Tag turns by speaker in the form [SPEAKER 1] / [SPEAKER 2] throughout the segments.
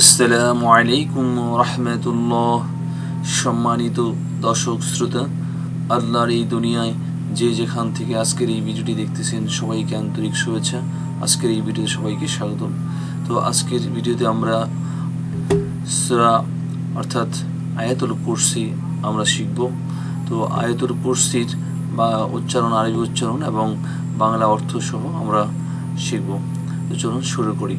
[SPEAKER 1] আসসালামু আলাইকুম রহমতুল্লাহ। সম্মানিত দর্শক, শ্রোতা, আল্লাহর এই দুনিয়ায় যে যেখান থেকে আজকের এই ভিডিওটি দেখতেছেন, সবাইকে আন্তরিক শুভেচ্ছা। আজকের এই ভিডিওতে সবাইকে স্বাগতম। তো আজকের ভিডিওতে আমরা সুরা, অর্থাৎ আয়াতুল কুরসি আমরা শিখব। তো আয়াতুল কুরসির বা উচ্চারণ, আরবি উচ্চারণ এবং বাংলা অর্থ সহ আমরা শিখব। তো চলুন শুরু করি।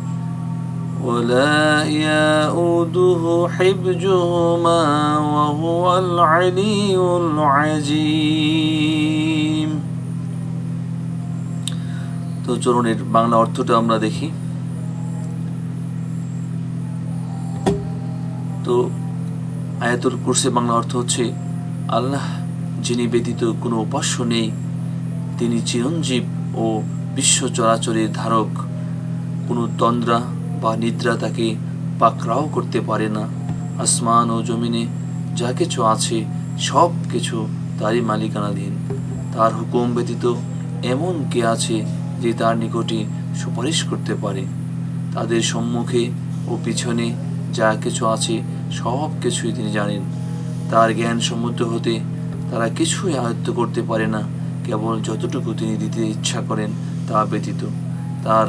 [SPEAKER 1] ولا يؤوده حفظهما وهو العلي العظيم তো চলুন এর বাংলা অর্থটা আমরা দেখি তো আয়াতুল কুরসি বাংলা অর্থ হচ্ছে আল্লাহ যিনি ব্যতীত কোনো উপাস্য নেই তিনি চিরঞ্জীব ও বিশ্ব চরাচরের ধারক কোনো তন্দ্রা বা নিদ্রা তাকে পাকড়াও করতে পারে না। আসমান ও জমিনে যা কিছু আছে, সব কিছু তারই মালিকানাধীন। তার হুকুম ব্যতীত এমন কে আছে যে তার নিকটে সুপারিশ করতে পারে। তাদের সম্মুখে ও পিছনে যা কিছু আছে, সব কিছুই তিনি জানেন। তার জ্ঞান সমুদ্র হতে তারা কিছুই আয়ত্ত করতে পারে না, কেবল যতটুকু তিনি দিতে ইচ্ছা করেন তা ব্যতীত। তার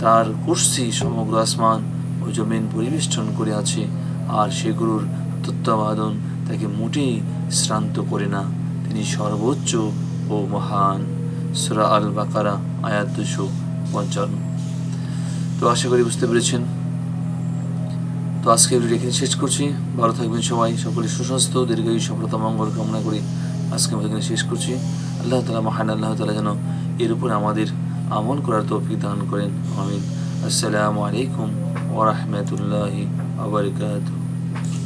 [SPEAKER 1] তার কুর্সি সমগ্র আসমান ও জমিন পরিবেষ্টন করে আছে আর সেগুলোর তত্ত্বাবধান তাকে মোটেই শ্রান্ত করে না। তিনি সর্বোচ্চ ও মহান। সুরা আল বাকারা আয়াত দুশো পঞ্চান্ন। তো আশা করি বুঝতে পেরেছেন। তো আজকে এখানে শেষ করছি। ভালো থাকবেন সবাই। সকলে সুস্বাস্থ্য, দীর্ঘায়ু, সফলতা, মঙ্গল কামনা করি আজকে আমাদের শেষ করছি। আল্লাহ তালা মহান আল্লাহ তালা যেন এর উপরে আমাদের আমল করার তৌফিক দান করেন। আমিন। আসসালামু আলাইকুম ওরহমতুল্লাহি আবরকাতুহ